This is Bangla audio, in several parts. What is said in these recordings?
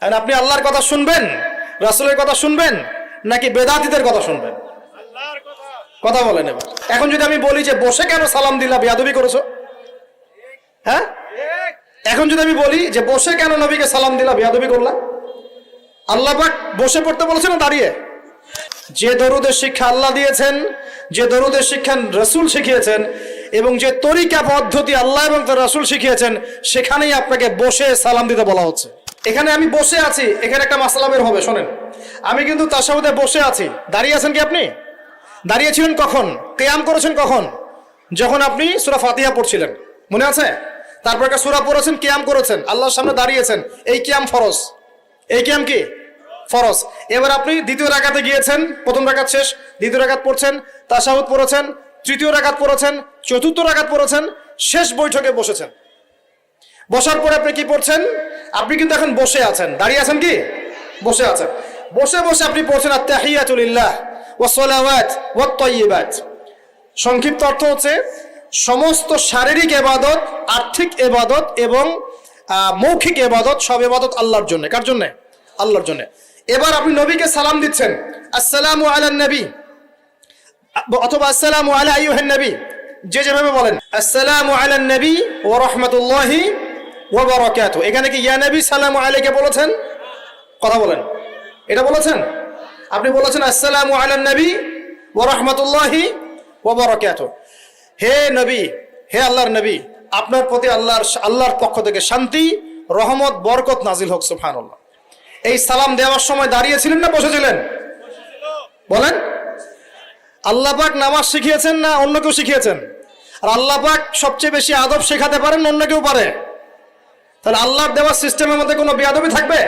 আর আপনি আল্লাহর কথা শুনবেন? রাসুলের কথা শুনবেন? নাকি বেদাতিদের কথা শুনবেন? কথা বলেন এবার। এখন যদি আমি বলি যে, বসে কেন সালাম দিলা? বেয়াদবি করেছ? হ্যাঁ? এখন যদি আমি বলি যে, বসে কেন নবীকে সালাম দিলা? বেয়াদবি করলা? আল্লাহ বসে পড়তে বলেছেন না দাঁড়িয়ে? যে দরুদের শিক্ষা আল্লাহ দিয়েছেন, যে দরুদের শিক্ষা রসুল শিখিয়েছেন, এবং যে তরিকা পদ্ধতি আল্লাহ এবং তার রসুল শিখিয়েছেন, সেখানেই আপনাকে বসে সালাম দিতে বলা হচ্ছে। এখানে আমি বসে আছি, এখানে একটা মাসালা বের হবে, শোনেন। আমি কিন্তু তার সাথে বসে আছি। দাঁড়িয়ে আছেন কি আপনি? দাঁড়িয়েছিলেন কখন? কেয়াম করেছেন কখন? যখন আপনি সুরা ফাতিহা পড়ছিলেন। মনে আছে? তারপর একটা সুরা পড়েছেন কেয়াম করেছেন। আল্লাহর সামনে দাঁড়িয়েছেন। এই কেয়াম ফরজ। এই কেয়াম কি? ফরজ। এবার আপনি দ্বিতীয় রাকাতে গিয়েছেন, প্রথম রাকাত শেষ, দ্বিতীয় রাকাত পড়ছেন তাসাহুদ পড়েছেন, তৃতীয় রাকাত পড়েছেন, চতুর্থ রাকাত পড়েছেন, শেষ বৈঠকে বসেছেন। বসার পরে আপনি কি পড়ছেন? আপনি কিন্তু এখন বসে আছেন। দাঁড়িয়ে আছেন কি? বসে আছেন। বসে বসে আপনি পড়ছেন আত্মাহিয়াতুলিল্লাহ ওয়াসসালাওয়াত ওয়াত সংক্ষিপ্ত অর্থ হচ্ছে সমস্ত শারীরিক এবাদত, আর্থিক এবাদত এবং মৌখিক এবাদত সব এবাদত আল্লাহর জন্য। কার জন্য? আল্লাহর জন্য। এবার আপনি নবীকে সালাম দিচ্ছেন। আসসালামু আলান নবী। অথবা আসসালামু আলা নবী। যে যেভাবে বলেন। আসসালামু আলান নবী ওয়া রাহমাতুল্লাহি ওয়া বারাকাতুহু এখানে কি ইয়া নবী সালামু আলাইকে বলেছেন? কথা বলেন। এটা বলেছেন? আপনি বলেছেন, আসসালামু আলান নবী ওয়া রাহমাতুল্লাহি ওয়া বারাকাতুহু। হে নবী, হে আল্লাহর নবী, আপনার প্রতি আল্লাহর আল্লাহর পক্ষ থেকে শান্তি, রহমত, বরকত নাজিল হোক, সুবহানাল্লাহ। এই সালাম দেওয়ার সময় দাঁড়িয়েছিলেন না বসেছিলেন? বলেন। আল্লাহ পাক নামাজ শিখিয়েছেন না অন্য কেউ শিখিয়েছেন? আর আল্লাহ পাক সবচেয়ে বেশি আদব শেখাতে পারেন, অন্য কেউ পারে? তাহলে আল্লাহর দেওয়ার সিস্টেমের মধ্যে কোনো বেয়াদবি থাকবে?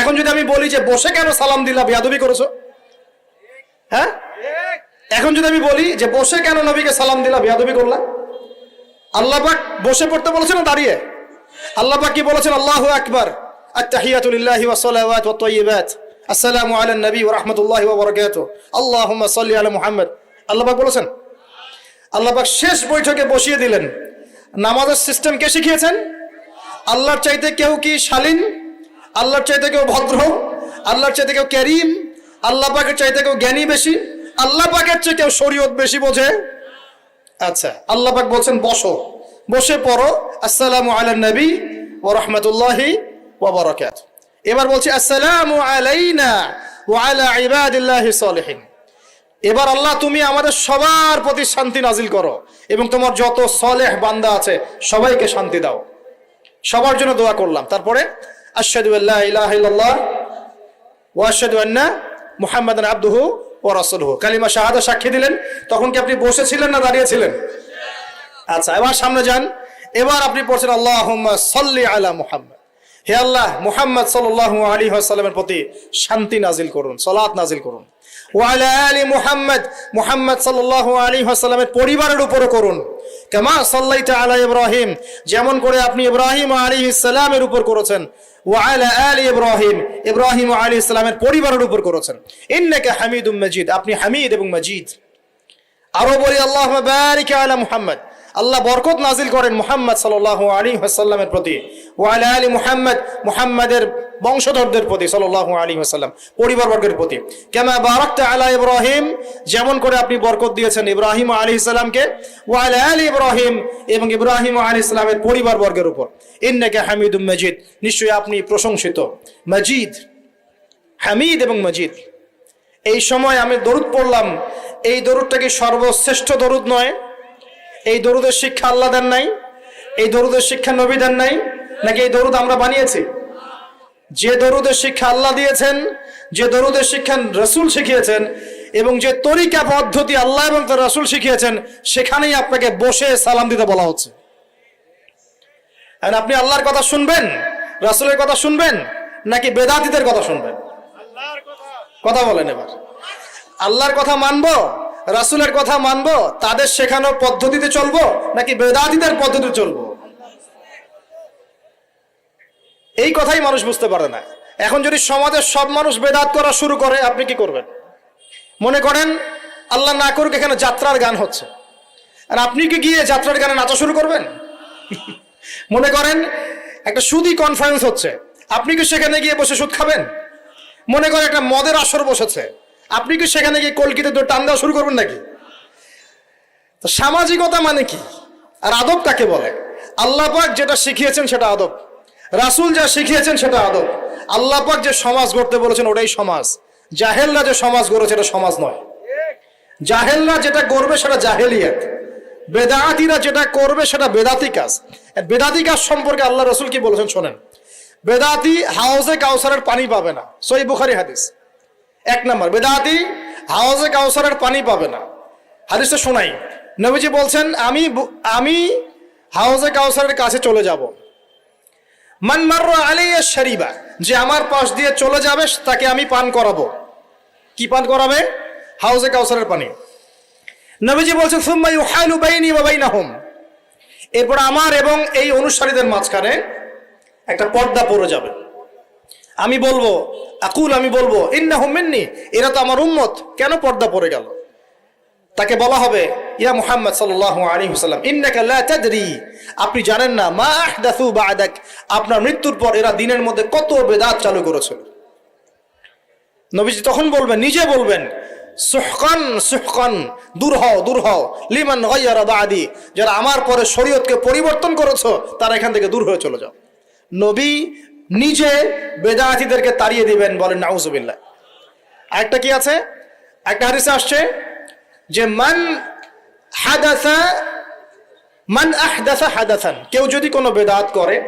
এখন যদি আমি বলি যে বসে কেন সালাম দিলা, বিয়াদবি করেছ? হ্যাঁ? এখন যদি আমি বলি যে বসে কেন নবীকে সালাম দিলা, বিয়াদবি করলা? আল্লাহ পাক বসে পড়তে বলেছেন না দাঁড়িয়ে? আল্লাহ পাক কি বলেছেন? আল্লাহু আকবার। আত্তাহিয়াতু লিল্লাহি ওয়া সালাওয়াত ওয়া তাইয়্যিবাত আসসালামু আলা নবী ওয়া রাহমাতুল্লাহি ওয়া বারাকাতুহু। আল্লাহুম্মা সাল্লি আলা মুহাম্মদ। আল্লাহ পাক বলেছেন? আল্লাহ পাক শেষ বৈঠকে বসিয়ে দিলেন। নামাজের সিস্টেম কে শিখিয়েছেন? আল্লাহর চাইতে কেউ কি শালীন? আল্লাহর চাইতে কেউ ভদ্র? আল্লাহর চাইতে কেউ ক্যারিম আল্লাহ পাকের চাইতে কেউ জ্ঞানী বেশি? আল্লাহ পাকের চেয়ে কেউ শরীয়ত বেশি বোঝে? আচ্ছা আল্লাহ পাক বলছেন, বসো। বসে পড়ো। আসসালামু আলা নবী ওয়া রাহমাতুল্লাহি ওয়া বারাকাত। এবার বলছি, আসসালামু আলাইনা ওয়া আলা ইবাদিল্লাহি সলিহিন। এবার আল্লাহ, তুমি আমাদের সবার প্রতি শান্তি নাজিল করো এবং তোমার যত সলেহ বান্দা আছে, সবাইকে শান্তি দাও। সবার জন্য দোয়া করলাম। তারপরে, আশহাদু আল্লা ইলাহা ইল্লাল্লাহ ওয়া আশহাদু আন্না মুহাম্মাদান আবদুহু ওয়া রাসূলুহু। কালিমা শাহাদা সাক্ষী দিলেন। তখন কি আপনি বসেছিলেন না দাঁড়িয়েছিলেন? আচ্ছা এবার সামনে যান। এবার আপনি পড়ছেন আল্লাহুম্মা সাল্লি আলা মুহাম্মদ। হে আল্লাহ, মুহাম্মদ সাল্লাল্লাহু আলাইহি ওয়াসাল্লামের প্রতি শান্তি নাজিল করুন, সালাত নাজিল করুন। ওয়ালা আলি মুহাম্মদ মুহাম্মদ সাল্লাল্লাহু আলী হাসালামের পরিবারের উপরও করুন। কেমা সাল্লাইতা আলা ইব্রাহিম, যেমন করে আপনি ইব্রাহিম আলী ইসলামের উপর করেছেন ওয়ালা আলি ইব্রাহিম ইব্রাহিম আলী ইসলামের পরিবারের উপর করেছেন। এনেকে হামিদ উম মজিদ, আপনি হামিদ এবং মজিদ। আরও বলি আল্লাহ বারিক আলা মুহাম্মদ। আল্লাহ বরকত নাজিল করেন মুহাম্মদ সাল্লাল্লাহু আলী ওয়াসাল্লামের প্রতি ওয়ালা আলী মুহাম্মদ, মুহাম্মাদের বংশধরদের প্রতি সাল্লাল্লাহু আলাইহি ওয়াসাল্লাম, পরিবার বর্গের প্রতি। কেমা বারাকতা আলা ইব্রাহিম, যেমন করে আপনি বরকত দিয়েছেন ইব্রাহিম আলাইহিস সালামকে ওয়ালা আলি ইব্রাহিম এবং ইব্রাহিম আলাইহিস সালামের পরিবার বর্গের উপর। ইন্নাকা হামিদুম মজিদ, নিশ্চয়ই আপনি প্রশংসিত। মজিদ, হামিদ এবং মজিদ। এই সময় আমি দরুদ পড়লাম, এই দরুদটা কি সর্বশ্রেষ্ঠ দরুদ নয়? এই দরুদের শিক্ষা আল্লাহ দেন নাই? এই দরুদের শিক্ষা নবী দেন নাই? নাকি এই দরুদ আমরা বানিয়েছি? যে দরুদের শিক্ষা আল্লাহ দিয়েছেন যে দরুদের শিক্ষা রসুল শিখিয়েছেন এবং যে তরিকা পদ্ধতি আল্লাহ এবং তার রসুল শিখিয়েছেন সেখানেই আপনাকে বসে সালাম দিতে বলা হচ্ছে। আর আপনি আল্লাহর কথা শুনবেন রসুলের কথা শুনবেন নাকি বেদাতিদের কথা শুনবেন? কথা বলেন এবার। আল্লাহর কথা মানবো? রাসুলের কথা মানবো, তাদের শেখানোর পদ্ধতিতে চলবো, নাকি বেদাতিদের পদ্ধতিতে চলবো? এই কথাই মানুষ বুঝতে পারে না। এখন যদি সমাজের সব মানুষ বেদাত করা শুরু করে, আপনি কি করবেন? মনে করেন, আল্লাহ না করুক, এখানে যাত্রার গান হচ্ছে। আর আপনি কি গিয়ে যাত্রার গানে নাচা শুরু করবেন? মনে করেন, একটা সুদি কনফারেন্স হচ্ছে। আপনি কি সেখানে গিয়ে বসে সুদ খাবেন? মনে করেন, একটা মদের আসর বসেছে। আপনি কি সেখানে গিয়ে কলকিতে টান দেওয়া শুরু করবেন নাকি? সামাজিকতা মানে কি? আর আদব কাকে বলে? আল্লাহ পাক যেটা শিখিয়েছেন সেটা আদব। রাসুল যা শিখিয়েছেন সেটা আদব। আল্লাহ পাক যে সমাজ গড়তে বলেছেন ওটাই সমাজ। জাহেলরা যে সমাজ গড়েছে এটা সমাজ নয়। জাহেলরা যেটা করবে সেটা জাহেলিয়াত। বেদাতিরা যেটা করবে সেটা বেদাতি কাজ। বেদাতি কাজ সম্পর্কে আল্লাহ রসুল কি বলেছেন শোনেন? বেদাতি হাউজে কাউসারের পানি পাবে না। সই বুখারি হাদিস। এক নম্বর, বেদাতি হাওয়াজে কাউসারের পানি পাবে না। হাদিসটা শোনাই। নবীজি বলছেন, আমি আমি হাউজে কাউসারের কাছে চলে যাব। মান মার্র আলাইয়া শরিবা, যে আমার পাশ দিয়ে চলে যাবে, তাকে আমি পান করাবো। কি পান করাবে? হাউজে কাউসারের পানি। নবীজি বলছেন, সুম্মা ইউহালু বাইনি ওয়া বাইনাহুম। এরপর আমার এবং এই অনুসারীদের মাঝখানে একটা পর্দা পড়ে যাবে। আমি বলব, আকুল আমি বলব ইন্না মিন্নি, এরা তো আমার উম্মত। কেন পর্দা পড়ে গেল? তাকে বলা হবে, ইয়া মুহাম্মদ ওয়াসাল্লাম, ইন্নাকা লা তাদরি। আপনি জানেন না, মা আহদাসু বা'দাক। আপনার মৃত্যুর পর এরা দিনের মধ্যে কত বেদাত চালু করেছিল। নবীজি তখন বলবেন, নিজে বলবেন, সুহকান সুহকান, দূর হও দূর হও, লিমান গাইয়ারা বাদি। যারা আমার পরে শরীয়তকে পরিবর্তন করেছ, তারা এখান থেকে দূর হয়ে চলে যাও। নবী নিজে বেদাতিদেরকে তাড়িয়ে দিবেন বলেন, নাউজুবিল্লাহ। আরেকটা কি আছে? একটা হাদিসে আসছে যে, মান হাদাসা, মান আহদাসা হাদাসান। কেউ যদি কোনো বেদাত করে,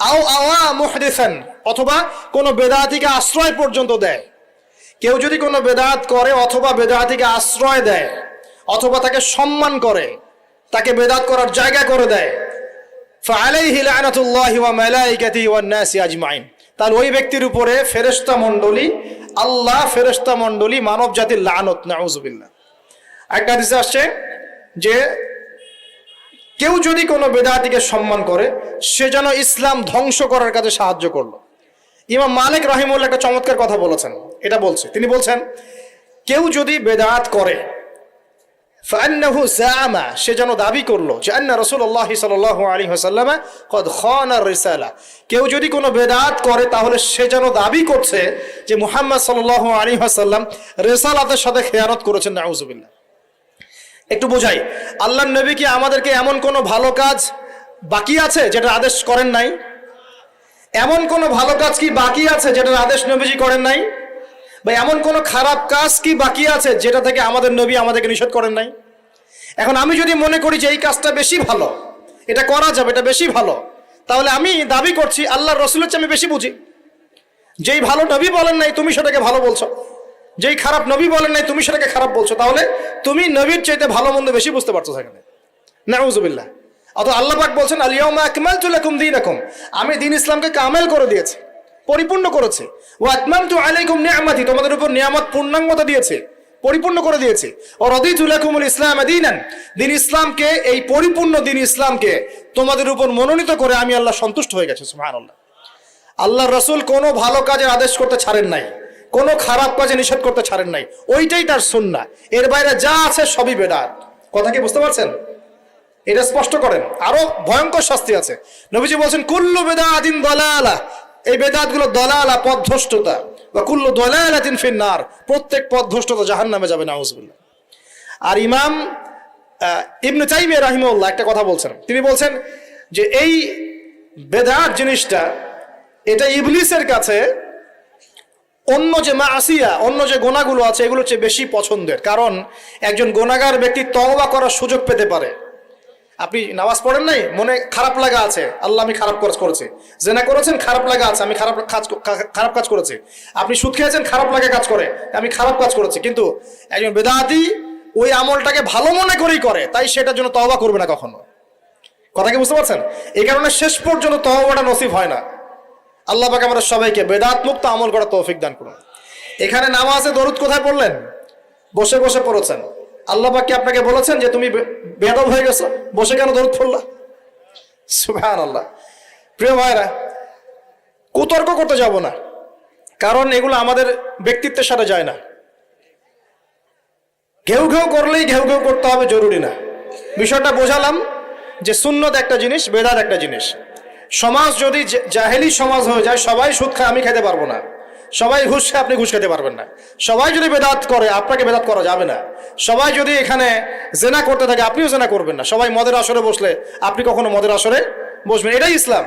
আও আওয়া মুহদিসান, অথবা কোনো বেদাতিকে আশ্রয় পর্যন্ত দেয়। কেউ যদি কোনো বেদাত করে, অথবা বেদাতিকে আশ্রয় দেয়, অথবা তাকে সম্মান করে, তাকে বেদাত করার জায়গা করে দেয় ফালাইহি লানাতুল্লাহি ওয়া মালাইকাতিহি ওয়ান নাসি আজমাইন। তাহলে ওই ব্যক্তির উপরে ফেরেশতা মণ্ডলী, আল্লাহ ফেরেশতা মণ্ডলী মানব জাতির লানত, নাউজুবিল্লাহ। একটা হাদিসে আসছে যে কেউ যদি কোনো বেদাতিকে সম্মান করে, সে যেন ইসলাম ধ্বংস করার কাজে সাহায্য করল। ইমাম মালিক রাহিমুল্লাহ একটা চমৎকার কথা বলেছেন। এটা বলছে। তিনি বলছেন, কেউ যদি বেদাত করে সে যেন দাবি করল যে আন্না রাসূলুল্লাহ সাল্লাল্লাহু আলাইহি ওয়াসাল্লাম কদ খানা রিসালা। কেউ যদি কোনো বেদাত করে, তাহলে সে যেন দাবি করছে যে মুহাম্মদ সাল্লাল্লাহু আলাইহি ওয়াসাল্লাম রিসালাতের সাথে খেয়ানত করেছেন, নাউজুবিল্লাহ। একটু বোঝাই, আল্লাহ নবী কি আমাদেরকে এমন কোনো ভালো কাজ বাকি আছে যেটা আদেশ করেন নাই? এমন কোনো ভালো কাজ কি বাকি আছে যেটার আদেশ নবীজি করেন নাই? বা এমন কোনো খারাপ কাজ কি বাকি আছে যেটা থেকে আমাদের নবী আমাদেরকে নিষেধ করেন নাই? এখন আমি যদি মনে করি যে এই কাজটা বেশি ভালো, এটা করা যাবে, এটা বেশি ভালো, তাহলে আমি দাবি করছি আল্লাহর রসুলের চেয়ে আমি বেশি বুঝি। যেই ভালো নবী বলেন নাই, তুমি সেটাকে ভালো বলছো। যেই খারাপ নবী বলেন নাই, তুমি সেটাকে খারাপ বলছো। তাহলে তুমি নবীর চাইতে ভালো মন্দ বেশি বুঝতে পারছ সেখানে। নাউজুবিল্লাহ। অত আল্লাহ পাক বলছেন আলিয়াউমা আকমালতু লাকুম দীনাকুম। আমি দিন ইসলামকে কামেল করে দিয়েছি। পরিপূর্ণ করেছে। ও আতমামতু আলাইকুম নিয়ামাতি, তোমাদের উপর নিয়ামত পূর্ণাঙ্গতা দিয়েছে, পরিপূর্ণ করে দিয়েছে। ও রদিতু লাকুমুল ইসলাম দীনান, দিন ইসলামকে, এই পরিপূর্ণ দিন ইসলামকে তোমাদের উপর মনোনীত করে আমি আল্লাহ সন্তুষ্ট হয়ে গেছে, সুবহানাল্লাহ। আল্লাহ আল্লাহ রসুল কোনো ভালো কাজের আদেশ করতে ছাড়েন নাই, কোনো খারাপ কাজে নিষেধ করতে ছাড়েন নাই, ওইটাই তার সুন্না এর বাইরে যা আছে সবই বেদাত। কথা কি বুঝতে পারছেন? এটা স্পষ্ট করেন। আরও ভয়ঙ্কর শাস্তি আছে। নবীজি বলছেন, কুল্লু বেদাতিন দলালা এই বেদাতগুলো দলালা পথভ্রষ্টতা। বা কুল্লু দলালাতিন ফিন্নার। প্রত্যেক পথভ্রষ্টতা জাহান্নামে যাবে, নাউজুবিল্লাহ। আর ইমাম ইবনু তাইমিয়া রাহিমউল্লাহ একটা কথা বলছেন। তিনি বলছেন যে এই বেদাত জিনিসটা, এটা ইবলিসের কাছে অন্য যে মা আসিয়া অন্য যে গোনাগুলো আছে এগুলো চেয়ে বেশি পছন্দের। কারণ একজন গোনাগার ব্যক্তি তওবা করার সুযোগ পেতে পারে। আপনি নামাজ পড়েন নাই? মনে খারাপ লাগা আছে। আল্লাহ আমি খারাপ কাজ করেছি। জেনা করেছেন, খারাপ লাগা আছে, আমি খারাপ কাজ খারাপ কাজ করেছি। আপনি সুদ খেয়েছেন, খারাপ লাগা কাজ করে। আমি খারাপ কাজ করেছি। কিন্তু একজন বেদাতি ওই আমলটাকে ভালো মনে করেই করে, তাই সেটার জন্য তওবা করবে না কখনো। কথা কি বুঝতে পারছেন? এই কারণে শেষ পর্যন্ত তওবাটা নসিব হয় না। আল্লাহ পাক আমরা সবাইকে বেদাত মুক্ত আমল করার তৌফিক দান করুন। এখানে নামাজে দরুদ কোথায় পড়লেন? বসে বসে পড়েছেন। আল্লাহ পাক কি আপনাকে বলেছেন যে তুমি বে- বেয়াদব হয়ে গেছো? বসে কেন দরুদ পড়লা? সুবহান আল্লাহ প্রিয় ভাইরা, কুতর্ক করতে যাব না, কারণ এগুলো আমাদের ব্যক্তিত্বের সাথে যায় না। ঘেউ ঘেউ করলেই ঘেউ ঘেউ করতে হবে, জরুরি না। বিষয়টা বোঝালাম যে সুন্নত একটা জিনিস, বেদাত একটা জিনিস। সমাজ যদি জাহেলি সমাজ হয়ে যায়, সবাই সুদ খায়, আমি খেতে পারব না। সবাই ঘুষ আপনি ঘুষ খেতে পারবেন না। সবাই যদি বেদাত করে, আপনাকে বেদাত করা যাবে না। সবাই যদি এখানে জেনা করতে থাকে, আপনিও জেনা করবেন না। সবাই মদের আসরে বসলে আপনি কখনো মদের আসরে বসবেন এটাই ইসলাম।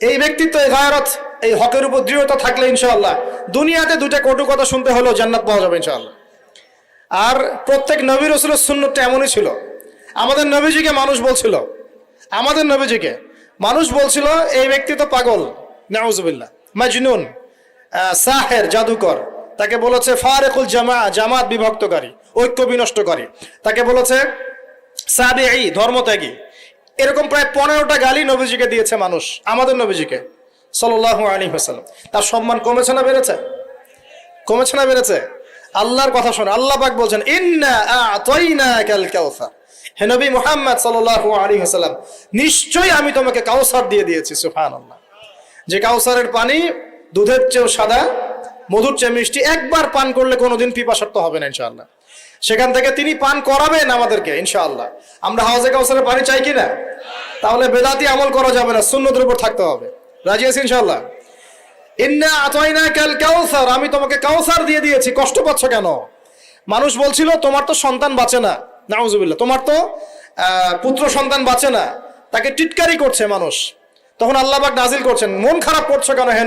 এই ব্যক্তিত্ব, এই গায়রত, এই হকের উপর দৃঢ়তা থাকলে ইনশাআল্লাহ দুনিয়াতে দুইটা কটু কথা শুনতে হলেও জান্নাত পাওয়া যাবে ইনশাআল্লাহ। আর প্রত্যেক নবী রসুলের সুন্নতটা এমনই ছিল। আমাদের নবীজিকে মানুষ বলছিল। আমাদের নবীজিকে মানুষ বলছিল, এই ব্যক্তি তো পাগল। নাউজুবিল্লাহ। মাজনুন। সাহের জাদুকর, তাকে বলেছে ফারেকুল জামা, জামাত বিভক্তকারী, ঐক্য বিনষ্টকারী। তাকে বলেছে সাবে এই ধর্মত্যাগী। এরকম প্রায় পনেরোটা গালি নবীজিকে দিয়েছে মানুষ, আমাদের নবীজিকে, সাল্লাল্লাহু আলাইহি ওয়াসাল্লাম। তার সম্মান কমেছে না বেড়েছে? কমেছে না বেড়েছে? আল্লাহর কথা শোন, আল্লাহ পাক বলছেন হে নবী মুহাম্মদ সাল্লাল্লাহু আলাইহি ওয়াসাল্লাম, নিশ্চয়ই আমি তোমাকে কাউসার দিয়ে দিয়েছি, সুবহানাল্লাহ। যে কাউসারের পানি দুধের চেয়েও সাদা, মধুর চেয়ে মিষ্টি। একবার পান করলে কোনোদিন পিপাসার্থ হবে না, ইনশাআল্লাহ। সেখান থেকে তিনি পান করাবেন আমাদেরকে, ইনশাআল্লাহ। আমরা হাওজে কাউসারের পানি চাই কিনা? তাহলে বেদাতি আমল করা যাবে না, সুন্নতের উপর থাকতে হবে। রাজি আছি ইনশাআল্লাহ? ইন্না আতাইনা কাল কাউসার, আমি তোমাকে কাউসার দিয়ে দিয়েছি, কষ্ট পাচ্ছ কেন? মানুষ বলছিল, তোমার তো সন্তান বাঁচে না। নাউজুবিল্লাহ, তোমার তো পুত্র সন্তান বাঁচে না। তাকে টিটকারি করছে মানুষ। তখন আল্লাহ পাক নাজিল করছেন, মন খারাপ করছ কেন হে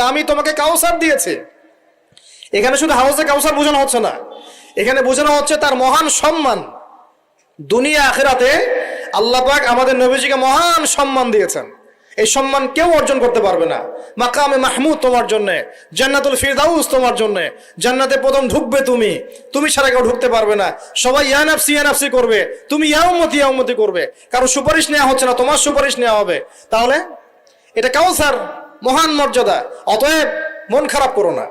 আমি তোমাকে কাউসার দিয়েছি। এখানে শুধু হাউসে কাউসার বোঝানো হচ্ছে না। এখানে বোঝানো হচ্ছে তার মহান সম্মান। দুনিয়া আখেরাতে পাক আমাদের নবীজিকে মহান সম্মান দিয়েছেন। এই সম্মান কেউ অর্জন করতে পারবে না। মাকামে মাহমুদ তোমার জন্য, জান্নাতুল ফিরদাউস তোমার জন্য। জান্নাতে প্রথম ঢুকবে তুমি। তুমি ছাড়া কেউ ঢুকতে পারবে না। সবাই ইয়ানাফসি ইয়ানাফসি করবে। তুমি ইয়াউমতি ইয়াউমতি করবে। কারও সুপারিশ নেওয়া হচ্ছে না, তোমার সুপারিশ নেওয়া হবে। তাহলে এটা কাউসার মহান মর্যাদা। অতএব মন খারাপ করো না।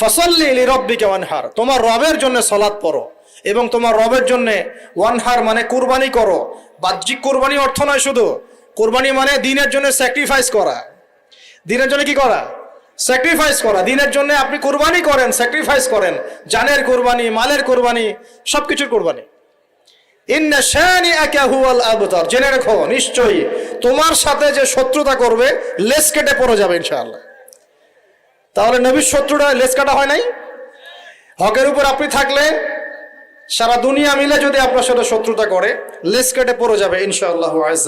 ফসল্লি রব্বিকে ওয়ানহার। তোমার রবের জন্য সলাৎ পড়ো এবং তোমার রবের জন্য ওয়ানহার মানে কুরবানি করো। বাহ্যিক কুরবানি অর্থ নয় শুধু। কুরবানি মানে দিনের জন্য স্যাক্রিফাইস করা। দিনের জন্য কি করা? স্যাক্রিফাইস করা। দিনের জন্য আপনি কুরবানি করেন স্যাক্রিফাইস করেন। জানের কুরবানি, মালের কুরবানি, সবকিছুর কুরবানি। জেনে রেখো, নিশ্চয়ই তোমার সাথে যে শত্রুতা করবে লেস কেটে পড়ে যাবে ইনশাআল্লাহ। তাহলে নবীর শত্রুটা লেস কাটা হয় নাই? হকের উপর আপনি থাকলে সারা দুনিয়া মিলে যদি আপনার সাথে শত্রুতা করে লেস কেটে পড়ে যাবে ইনশাআল্লাহ আজ